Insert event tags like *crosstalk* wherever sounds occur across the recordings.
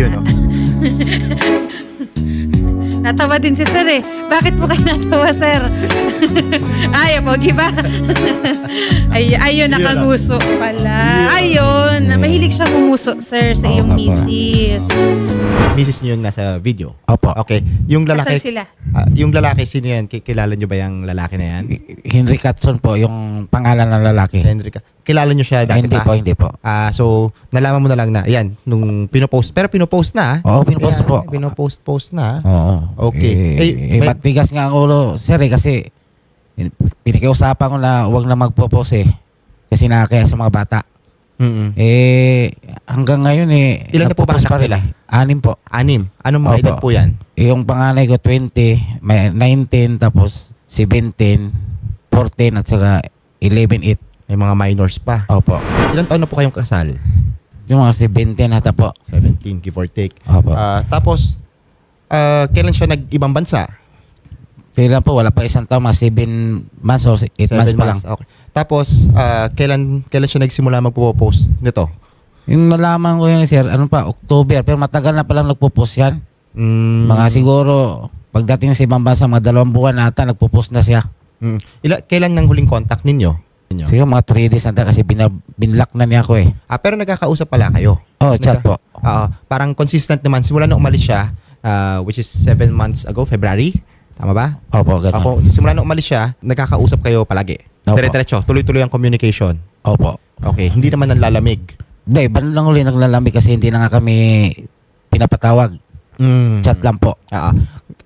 Yun, oh. *laughs* Natawa din si Sir eh. Bakit po kayo natawa, Sir? *laughs* Ay, pogi ba? *laughs* Ay, ayun, nakanguso pala. Ayun, mahilig siya kumuso, Sir, sa iyong misis. Misis niyo yung nasa video. Opo. Okay. Yung lalaki, Asan sila? Ah, yung lalaki, sino yan? Ki- Kilala niyo ba yung lalaki na yan? Henry Catson po, yung pangalan ng lalaki. Henry ka. Kilala niyo siya dati hindi pa? po, hindi po. Ah, so nalaman mo na lang na, yan, nung pinopost. Pero pinopost na, ah. Oo, pinupost Ayan, po. Pinopost-post na. ah. Oo. Okay. Eh, Eh, eh, may- matigas nga ang ulo, sir, eh, kasi eh, pinikiusapan ko na huwag na magpo-post eh. Kasi nakakaya sa mga bata. Mm-mm. Eh, hanggang ngayon eh, Ilan na po ba anak nila? Anim po. Anim. Anong mga Opo. edad po yan? Yung panganay ko 20, may 19, tapos 17, 14, at saka 11, 8. May mga minors pa. Opo. Ilan taon na po kayong kasal? Yung mga 17 ata po. 17, give or take. Opo. Ah, tapos, ah, kailan siya nag-ibang bansa? Kailan po, wala pa isang taon, mga 7 months or 8 months pa lang. Okay. Tapos, ah, kailan, kailan siya nagsimula magpo-post nito? Yung nalaman ko yun, sir, ano pa, October, pero matagal na palang nagpo-post yan. Mm, Mga siguro, pagdating sa ibang bansa, mga dalawang buwan ata, nagpo-post na siya. mm, ila, kailan nang huling contact ninyo? Ninyo? Siguro mga 3 days ata kasi bina, binlock na niya ako eh. Ah, pero nagkakausap pala kayo. Oh, chat po. Oo. parang consistent naman. Simula nung umalis siya, ah, which is seven months ago, February. Tama ba? Opo, ganun. Ako, simula nung umalis siya, nagkakausap kayo palagi. Opo. Dire-diretso, tuloy-tuloy ang communication. Opo. Okay, hindi naman nanlalamig. Hindi, bandang huli naglalamig kasi hindi na nga kami pinapatawag. Mm. Chat lang po. Ah,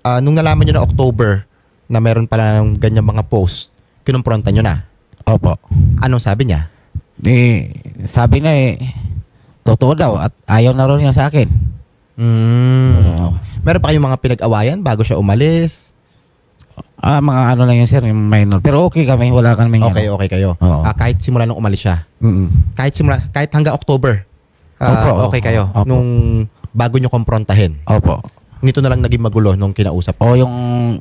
ah, nung nalaman nyo na October na meron pala ng ganyan mga post, kinumpronta nyo na. Opo. Anong sabi niya? Eh, sabi na eh, totoo daw at ayaw na rin niya sa akin. Mm. Oo. Meron pa kayong mga pinag-awayan bago siya umalis? Ah, mga ano lang yun sir, yung minor. Pero okay kami, wala kami Okay, okay kayo. Oo. Ah, kahit simula nung umalis siya. Mm-mm. Kahit simula, kahit hanggang October. ah, Opo, okay kayo. opo. Nung bago nyo komprontahin. Opo. Nito na lang naging magulo nung kinausap. O yung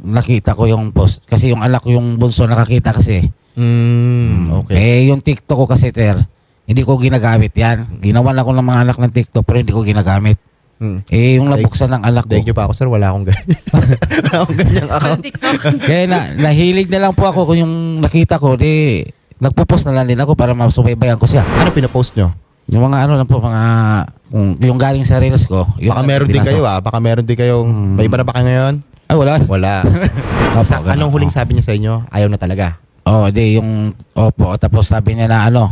nakita ko yung post. Kasi yung anak ko yung bunso nakakita kasi. Mm, okay. Eh, yung TikTok ko kasi, sir, hindi ko ginagamit yan. Ginawan ako ng mga anak ng TikTok pero hindi ko ginagamit. Mm. Eh, yung nabuksan ng anak ko. Daig nyo pa ako, sir. Wala akong ganyan. *laughs* Wala akong ganyang account. TikTok. *laughs* Kaya na, nahilig na lang po ako kung yung nakita ko, di, nagpo-post na lang din ako para masubaybayan ko siya. Ano pinapost nyo? Yung mga ano lang po, mga, kung, yung galing sa reels ko. Yung Baka meron din kayo ah. Baka meron din kayong... Mm. May iba na ba kayo ngayon? Ay, wala. Wala. *laughs* Opo, Sa, ganun. anong huling sabi niya sa inyo? Ayaw na talaga. Oh, di, yung, opo, tapos sabi niya na ano,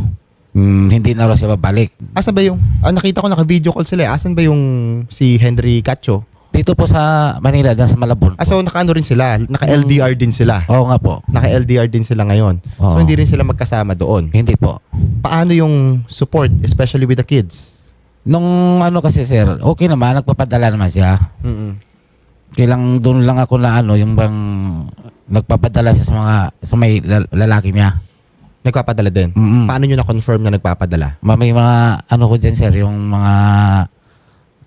mm, hindi na raw siya babalik. Asan ba yung... Ah, nakita ko naka-video call sila. eh. Asan ba yung si Henry Cacho? Dito po sa Manila, dyan sa Malabon. Ah, so naka-ano rin sila. Naka-LDR din sila. Oo nga po. Naka-LDR din sila ngayon. So Oo. hindi rin sila magkasama doon. Hindi po. Paano yung support, especially with the kids? Nung ano kasi sir, okay naman, nagpapadala naman siya. Mm-mm. Kailang doon lang ako na ano, yung bang nagpapadala siya sa mga, sa may lal- lalaki niya. Nagpapadala din. Mm-mm. Paano nyo na-confirm na nagpapadala? Ma- May mga ano ko dyan sir, yung mga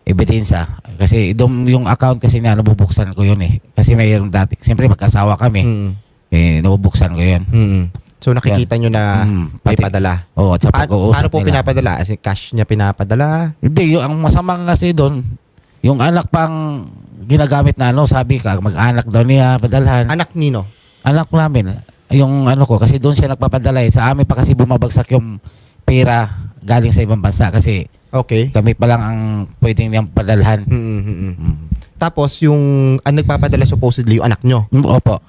ebidensya. Kasi doon yung account kasi niya, nabubuksan ko yun eh. Kasi mayroong dati, siyempre magkasawa kami. Mm. Eh, nabubuksan ko yun. Mm. So nakikita nyo na Mm, may pati- padala. Oo, at sa Pa- pag-uusap paano po nila. pinapadala? As in, cash niya pinapadala? Hindi, yung ang masama kasi doon, yung anak pang ginagamit na ano, sabi ka, mag-anak daw niya, padalhan. Anak nino? anak namin, yung ano ko, kasi doon siya nagpapadala eh. Sa amin pa kasi bumabagsak yung pera galing sa ibang bansa kasi Okay. kami pa lang ang pwedeng niyang padalhan. Mm, mm, mm. Mm. Tapos yung ang nagpapadala supposedly yung anak nyo. Mm, Opo.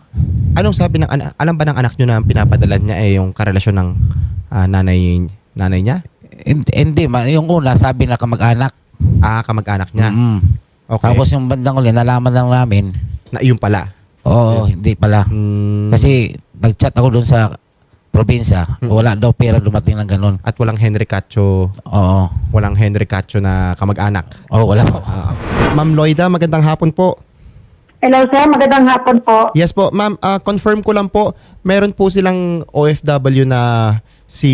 Anong sabi ng anak? Alam ba ng anak nyo na ang pinapadala niya eh yung karelasyon ng ah, nanay nanay niya? Hindi, hindi ma- yung una sabi na kamag-anak. Ah, kamag-anak niya. Mm. Okay. Tapos yung bandang uli, nalaman lang namin, na iyon pala. oo, hindi pala. Mm, Kasi nag-chat ako doon sa probinsya, Mm. wala daw pera dumating ng ganun. at walang Henry Cacho, Oo. walang Henry Cacho na kamag-anak. Oo, wala po. Ah, Ma'am Loida, magandang hapon po. Hello sir, magandang hapon po. Yes po, ma'am, ah, confirm ko lang po, meron po silang OFW na si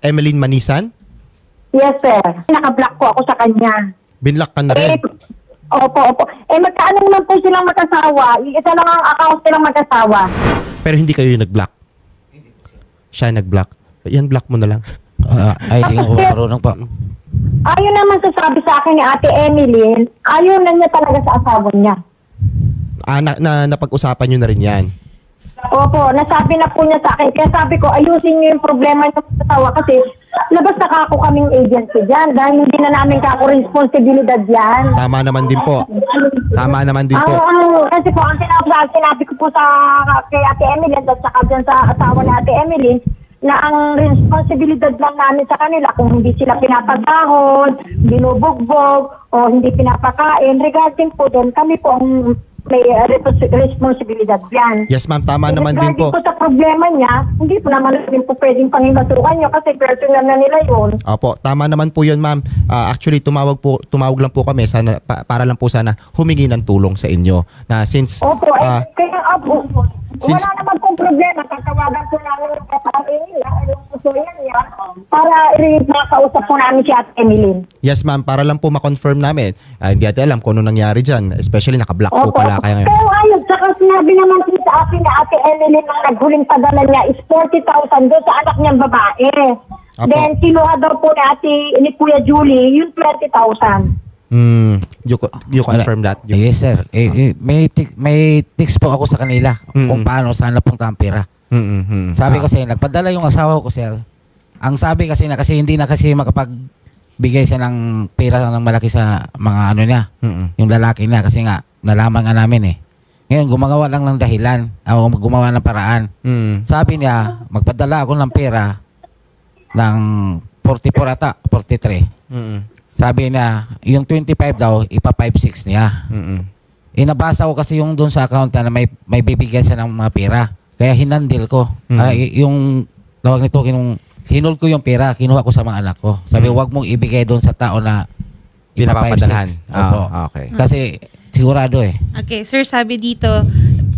Emeline Manisan. Yes sir, nakablock po ako sa kanya. Binlock ka na Eh, rin. opo, opo. Eh magkaano naman po silang magkasawa? Isa lang ang account silang magkasawa. Pero hindi kayo yung nag-block. Siya nag-block. Yan, block mo na lang. Ah, ay, hindi ko marunong po. Ayaw naman sasabi sa akin ni Ate Emily, ayaw na niya talaga sa asawa niya. Ah, na, na, napag-usapan nyo na rin yan. Opo, nasabi na po niya sa akin. Kaya sabi ko, ayusin niyo yung problema niyo sa asawa kasi labas na kako kaming agency dyan dahil hindi na namin kako responsibilidad yan. Tama naman din po. Tama naman din po. ang, kasi po, ang sinabi, sinabi ko po sa kay Ate Emily at saka dyan sa asawa ni Ate Emily, na ang responsibilidad lang namin sa kanila kung hindi sila pinapagahon, binubugbog, o hindi pinapakain, regarding po doon, kami po ang may uh, repos- responsibilidad yan. Yes ma'am, tama naman din po. Po sa problema niya, hindi po naman namin po pwedeng pangingatukan niyo kasi personal na nila yun. Opo, tama naman po 'yun, ma'am. Ah, actually tumawag po tumawag lang po kami sana pa- para lang po sana humingi ng tulong sa inyo. Na since Opo, eh, ah, kaya Since- wala naman para makausap po namin si Ate Emily. yes ma'am, para lang po ma-confirm namin. Ah, hindi natin alam kung ano nangyari diyan, especially naka-block po pala kaya ngayon. Pero ayun, saka sinabi naman po sa akin na Ate Emily nang naghuling padala niya is 40,000 doon sa anak niyang babae. Apo. Then, kinuha daw po ni Ate, ni Kuya Julie, yung 20,000. Hmm, you, co- you confirm that. You- Yes, sir. Eh, eh, may, tik- may tics po ako sa kanila kung paano saan napunta ang pera. Mm, mm, mm. Sabi Ah, kasi, nagpadala yung asawa ko, sir. Ang sabi kasi na kasi hindi na kasi makapagbigay siya ng pera ng malaki sa mga ano niya, mm, mm. yung lalaki niya kasi nga nalaman nga namin eh. Ngayon, gumagawa lang ng dahilan, o gumawa ng paraan. Mm. Sabi niya, magpadala ako ng pera ng 44 ata, 43. Mm, Sabi niya, yung 25 daw, ipa 56 niya. mm, mm. Inabasa ko kasi yung doon sa account na may, may bibigyan siya ng mga pera. Kaya hinandil ko. Mm. Ah, y- yung tawag nito, kinung, hinol ko yung pera, kinuha ko sa mga anak ko. Sabi, Mm. wag mong ibigay doon sa tao na ipa Pinapapadalhan. 56. Opo. Ah, okay. Kasi sigurado eh. Okay, sir, sabi dito,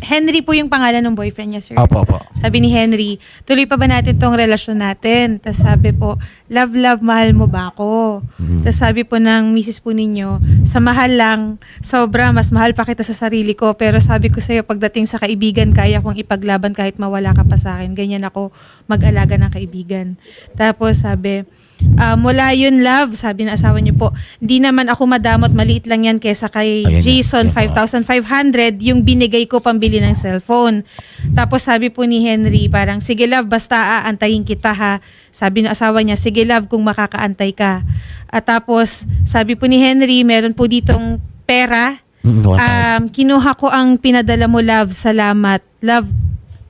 Henry po yung pangalan ng boyfriend niya, sir. Opo, opo. Sabi ni Henry, tuloy pa ba natin tong relasyon natin? Tapos sabi po, love, love, mahal mo ba ako? Mhm. Tapos sabi po ng misis po ninyo, sa mahal lang, sobra, mas mahal pa kita sa sarili ko. Pero sabi ko sa'yo, pagdating sa kaibigan, kaya kong ipaglaban kahit mawala ka pa sa akin. Ganyan ako mag-alaga ng kaibigan. Tapos sabi, um, wala yun, love. Sabi ng asawa niyo po, hindi naman ako madamot, maliit lang yan kesa kay Ayan yan. Jason, Yan po. 5,500 yung binigay ko pambili ng cellphone. Tapos sabi po ni Henry, parang, sige love, basta aantayin kita ha. Sabi ng asawa niya, sige love kung makakaantay ka. At tapos, sabi po ni Henry, meron po ditong pera. Mm. Um, kinuha ko ang pinadala mo, love. Salamat. Love,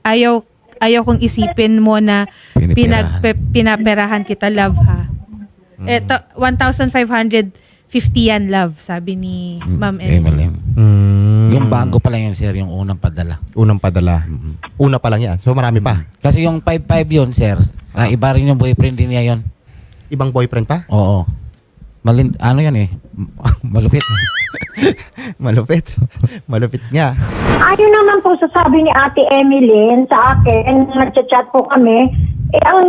ayaw ayaw kong isipin mo na pinag, pinaperahan kita, love ha. Eto, 1,550 yan, love, sabi ni Ma'am Emily. Emily. Mm. Yung bago pa lang yun, sir, yung unang padala. Unang padala. Una pa lang yan. So marami pa. Kasi yung 5-5 yun, sir, ah, iba rin yung boyfriend din niya yun. Ibang boyfriend pa? Oo. Malin, ano yan eh, *laughs* malupit. *laughs* Malupit. Malupit nga. Ayun naman po sasabi ni Ate Emily sa akin, nagchat-chat po kami, eh ang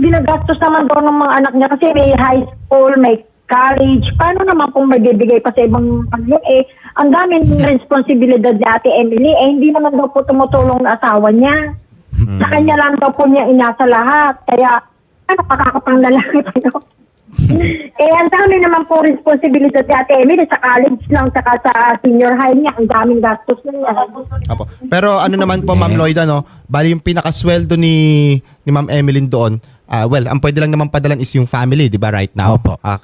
ginagastos naman daw ng mga anak niya kasi may high school, may college, paano naman kung magbibigay pa sa ibang ano eh, ang daming responsibilidad ni Ate Emily, eh hindi naman daw po tumutulong na asawa niya. Sa kanya lang daw po niya inasa lahat. Kaya, ano, kakakapang lalaki *laughs* pa daw. *laughs* eh, ang dami naman po responsibilidad ni Ate Emily sa college lang, saka sa senior high niya, ang daming gastos niya. Apo. Pero ano naman po Ma'am Lloyd ano, bali yung pinakasweldo ni ni Ma'am Emeline doon, ah well, ang pwede lang naman padalan is yung family, 'di ba right now? Opo. Ah,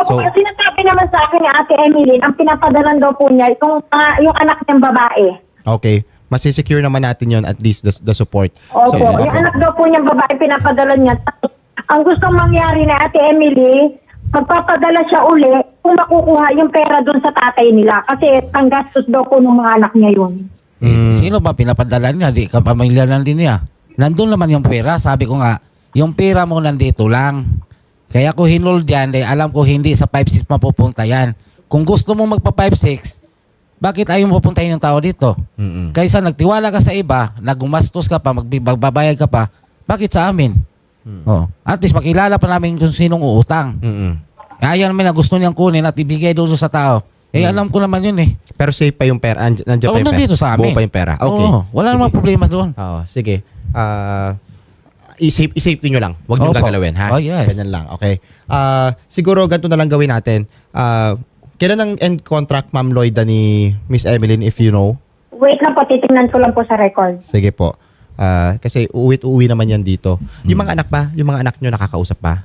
So, so sinasabi naman sa akin ni Ate Emily, ang pinapadalan daw po niya, itong ah, yung anak niyang babae. okay, masisecure naman natin 'yon at least the, the support. Opo, So, yung anak daw po niyang babae, pinapadalan niya. Tapos, Ang gustong mangyari na Ate Emily, magpapadala siya uli kung makukuha yung pera doon sa tatay nila. Kasi panggastos daw po ng mga anak niya yun. Eh, Sino ba pinapadala niya? Di ka pamilya lang din niya. Nandun naman yung pera. Sabi ko nga, yung pera mo nandito lang. Kaya ko hinol dyan, dahil alam ko hindi sa 5-6 mapupunta yan. Kung gusto mo magpa 5-6, bakit ayaw mo pupuntahin yung tao dito? Mm-mm. Kaysa nagtiwala ka sa iba, naggumastos ka pa, magbabayad ka pa, bakit sa amin? Oh. At least makilala pa namin kung sinong uutang. Mm-mm. Ayaw namin na gusto niyang kunin at ibigay doon sa tao. Eh, alam ko naman yun eh. Pero safe pa yung pera, Andiyan nandiyan pa Oo, yung pera. nandito sa amin. Buo pa yung pera. Okay. Oo, wala namang Sige. problema doon. Oo, sige. Ah, i-save, i-safety nyo lang. Huwag nyo Opo. gagalawin, ha? Oh, yes. Ganyan lang, okay. Ah, siguro ganito na lang gawin natin. Ah, kailan ang end contract, Ma'am Lloyda, ni Miss Emeline, if you know? Wait lang po, titingnan ko lang po sa record. Sige po. Ah, kasi uwi-uwi naman yan dito. Yung mga anak pa, yung mga anak nyo nakakausap pa?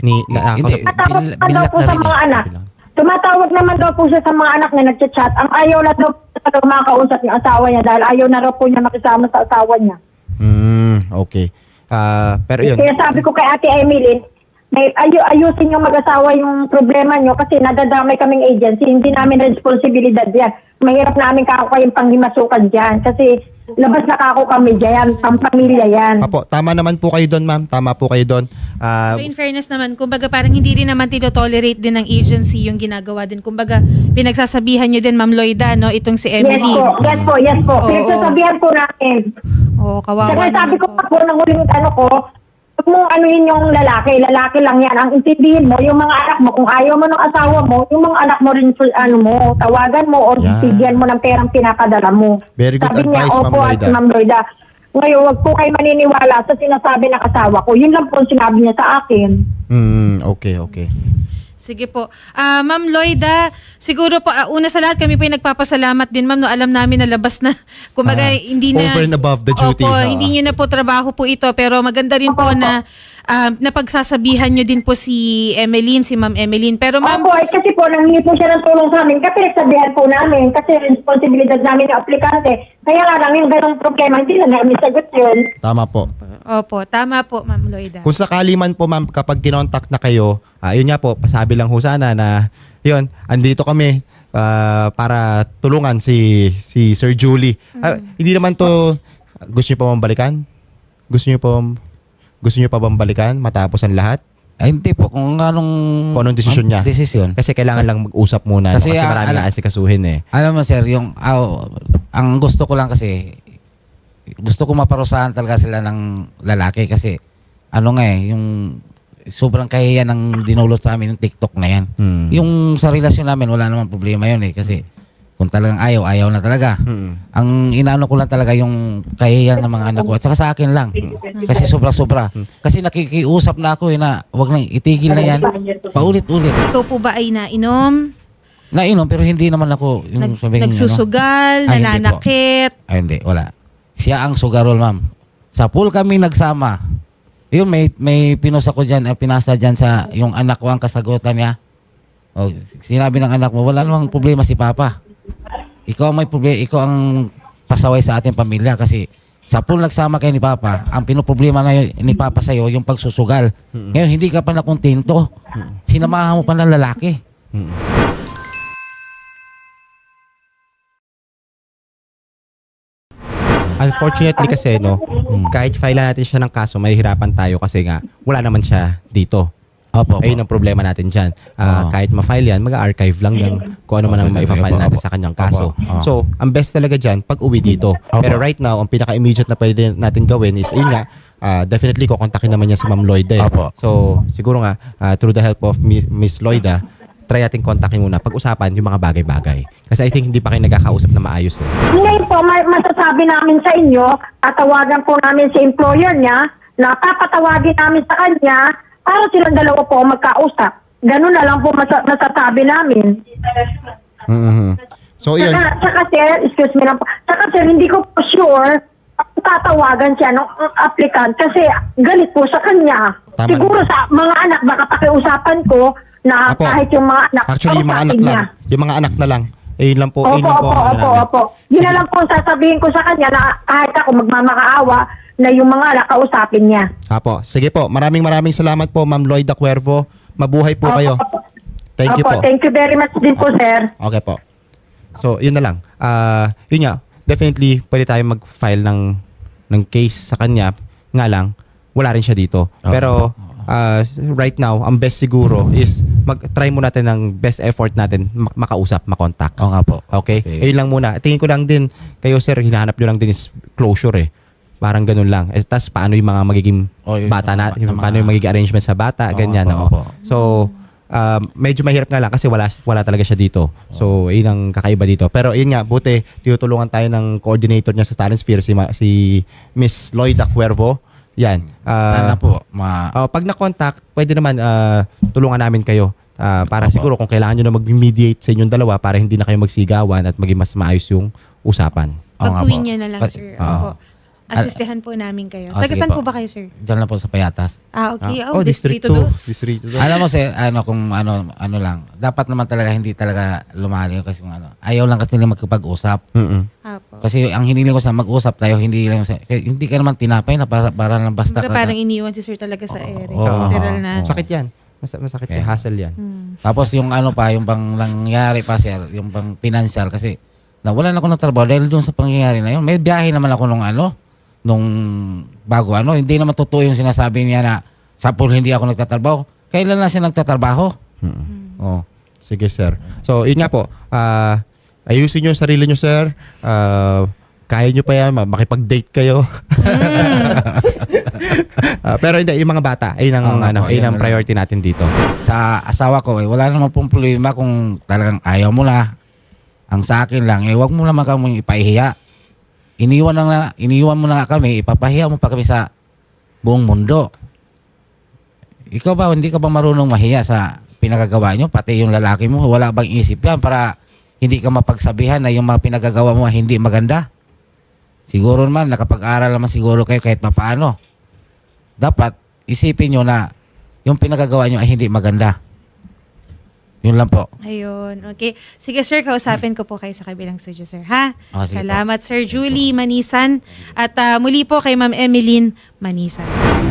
Ni, na, Hindi. nakakausap- Tumatawag Bil- pa daw binlock po na sa rin mga eh. anak. Bilang. Tumatawag naman daw po siya sa mga anak niya nagchat-chat. Ang ayaw na daw po talaga makakausap yung asawa niya dahil ayaw na raw po niya makisama sa asawa niya. Hmm, okay. Ah, pero yun. Kaya sabi ko kay Ate Emily, may ayo ayusin yung mag-asawa yung problema nyo kasi nadadamay kaming agency, hindi namin responsibilidad yan. Mahirap namin kako kayong panghimasukan dyan kasi labas na kako kami dyan, pamilya yan. Apo, tama naman po kayo doon, ma'am. Tama po kayo doon. Ah, Pero in fairness naman, kumbaga parang hindi rin naman tinotolerate din ng agency yung ginagawa din. Kumbaga, pinagsasabihan nyo din, Ma'am Loida, no? Itong si Yes Emily. po, yes po, yes po. Oo. Pinagsasabihan po namin. Oo, kawawa Saka sabi ko naman pa po, nang huling ano ko, huwag mong anuhin yung lalaki, lalaki lang yan. Ang intindihin mo, yung mga anak mo, kung ayaw mo ng asawa mo, yung mga anak mo rin, ano mo, tawagan mo or Yan. bigyan mo ng perang pinapadala mo. Very good Sabi niya, advice, Ma'am opo, at Lloyda." Ma'am Lloyda. Ngayon, wag po kayo maniniwala sa sinasabi ng asawa ko. Yun lang po ang sinabi niya sa akin. hmm, okay, okay. Sige po. Ah, Ma'am Loida, siguro po, ah, una sa lahat, kami po yung nagpapasalamat din, Ma'am, no, alam namin na labas na, *laughs* kumbaga, Ah, hindi na... over and above the duty. Opo, Oo. hindi nyo na po trabaho po ito, pero maganda rin po na ah, napagsasabihan nyo din po si Emeline, si Ma'am Emeline. Pero Ma'am, Opo, eh, kasi po, nanghingi po siya ng tulong sa amin. Kasi nagsabihan po namin, kasi responsibilidad namin ng aplikante. Kaya nga lang, yung ganong problema, hindi na namin sagot yun. Tama po. opo, tama po, Ma'am Loida. Kung sakali man po ma'am kapag kinontak na kayo, ah, yun nga po, pasabi lang ho sana na yun, andito kami ah, para tulungan si si Sir Julie. Ah, hindi naman to gusto niyo pa bang balikan? Gusto niyo pa gusto niyo pa bang balikan matapos ang lahat? Ay, hindi po. Kung anong... Kung anong desisyon niya? Desisyon. Kasi kailangan lang mag-usap muna kasi, Kasi, kasi marami na asikasuhin eh. Alam mo sir, yung aw, ang gusto ko lang kasi gusto ko maparusahan talaga sila ng lalaki kasi ano nga eh, yung sobrang kahiyan ng dinulot sa amin yung TikTok na yan. Hmm. Yung sa relasyon namin wala naman problema yun eh kasi kung talagang ayaw, ayaw na talaga. Hmm. Ang inaano ko lang talaga yung kahiyan ng mga anak ko at saka sa akin lang. Kasi sobra-sobra. Kasi nakikiusap na ako eh na wag nang itigil na yan. Paulit-ulit. Ikaw po ba ay nainom? Nainom pero hindi naman ako yung Nag, sabing, ano, nagsusugal, Ay, hindi po. nananakit? Ay, hindi. Wala. Siya ang sugarol, ma'am. Sa pool kami nagsama. Yun, may, may pinos ako dyan, eh, pinasa dyan sa yung anak ko ang kasagutan niya. O, sinabi ng anak mo, wala namang problema si Papa. Ikaw ang may problema, ikaw ang pasaway sa ating pamilya kasi sa pool nagsama kayo ni Papa, ang pinoproblema na yun- ni Papa sa'yo, yung pagsusugal. Ngayon, hindi ka pa nakontento. Sinamahan mo pa ng lalaki. Unfortunately kasi no, kahit file natin siya ng kaso, mahihirapan tayo kasi nga wala naman siya dito. Opo, opo. Ayun ang problema natin dyan. Ah, Oo. Kahit ma-file yan, mag-archive lang yan kung ano man ang Opo, maifa-file opo, natin opo. sa kanyang kaso. Opo, oo. So, ang best talaga dyan, pag uwi dito. Pero right now, ang pinaka-immediate na pwede natin gawin is, ayun nga, ah, definitely kukontakin naman niya si Ma'am Lloyda. Eh. Opo. So, siguro nga, ah, through the help of Mi- Miss Lloyda, try natin kontakin muna pag-usapan yung mga bagay-bagay. Kasi I think hindi pa kayo nagkakausap na maayos eh. Ngayon po, ma- masasabi namin sa inyo, tatawagan po namin sa employer niya, na papatawagin namin sa kanya para silang dalawa po magkausap. Ganun na lang po masa- masasabi namin. Mhm. So, yun. Saka, saka sir, excuse me lang po. Saka sir, hindi ko po sure kung tatawagan siya ng applicant kasi galit po sa kanya. Tama Siguro sa mga anak, baka pakiusapan ko na Apo. kahit yung mga anak, Actually, yung mga anak kausapin lang. Yung mga anak na lang. Ayun lang po. Opo, ayun lang po. opo, opo, opo. Yun na lang po ang sasabihin ko sa kanya na kahit ako magmamakaawa na yung mga anak kausapin niya. Apo. Sige po. Maraming maraming salamat po, Ma'am Lloyda Cuervo. Mabuhay po Opo, kayo. opo. Thank you Opo, po. Thank you very much din po, sir. Okay po. So, yun na lang. Ah, yun nga, definitely pwede tayo mag-file ng ng case sa kanya. Nga lang, wala rin siya dito. Okay. Pero ah, right now, ang best siguro is mag-try mo natin ng best effort natin mak- makausap, makontak. Oo nga po. Okay? Sige. Ayun lang muna. Tingin ko lang din, kayo sir, hinahanap nyo lang din is closure eh. Parang ganun lang. Eh, Tapos paano yung mga magiging Oh, yun bata sa- na, sa mga- paano yung magiging arrangement sa bata, Oo, ganyan. oo. opo. So, um, medyo mahirap nga lang kasi wala, wala talaga siya dito. So, yun ang kakaiba dito. Pero yun nga, buti, tinutulungan tayo ng coordinator niya sa Talent Sphere, si, Ma- si Miss Lloyda Cuervo. Yan. Sana Ah, po, ma... oh, pag na-contact, pwede naman ah, tulungan namin kayo. Ah, para Opo. siguro kung kailangan nyo na mag-mediate sa inyong dalawa para hindi na kayo magsigawan at maging mas maayos yung usapan. Po. niya na lang, Kasi- sir. Opo. Asistehan po namin kayo. Ah, Taga sige saan po. po ba kayo, sir? Diyan lang po sa Payatas. Ah, okay. Ah, Oh, Distrito 2. Distrito 2. Alam mo sir, ano kung ano ano lang, dapat naman talaga hindi talaga lumalayo kasi kung ano. Ayaw lang kasi nila magkapag-usap. Mm-mm. Apo. Kasi ang hiniling ko sa mag-usap tayo, hindi lang sa kaya hindi ka naman tinapay na para, para lang basta Kumbaga ka. parang iniwan si sir talaga sa ere. Oo. Literal na. Sakit yan. Mas, masakit Okay. yan. Hassle yan. Hmm. Tapos yung ano pa, yung bang nangyari pa sir, yung bang financial kasi nawalan ako ng trabaho dahil doon sa pangyayari na yun. May biyahe naman ako nung ano, nung bago ano, hindi naman totoo yung sinasabi niya na sa pool hindi ako nagtatrabaho. Kailan na siya nagtatrabaho? Oh. Sige, sir. So, yun nga po. ah, ayusin nyo yung sarili nyo, sir. Ah, kaya nyo pa yan. ma- Makipag-date kayo. *laughs* Ah, pero hindi, yung mga bata, ayun ang, nga ano, ayun yun ang priority natin dito. sa asawa ko, eh, wala naman pong problema kung talagang ayaw mo na. Ang sa akin lang, eh, wag mo naman kami ipahiya. Iniwan, na, nga- iniwan mo na kami, ipapahiya mo pa kami sa buong mundo. Ikaw ba, hindi ka ba marunong mahiya sa pinagagawa nyo? Pati yung lalaki mo, wala bang isip yan para hindi ka mapagsabihan na yung mga pinagagawa mo hindi maganda? Siguro naman, nakapag-aral naman siguro kayo kahit papaano. Dapat, isipin nyo na yung pinagagawa nyo ay hindi maganda. Yun lang po. Ayun. Okay. Sige, sir. Kausapin ko po kayo sa kabilang studio, sir. Ha? Ah, sige po. Salamat, Sir Julie Manisan. At ah, muli po kay Ma'am Emeline Manisan.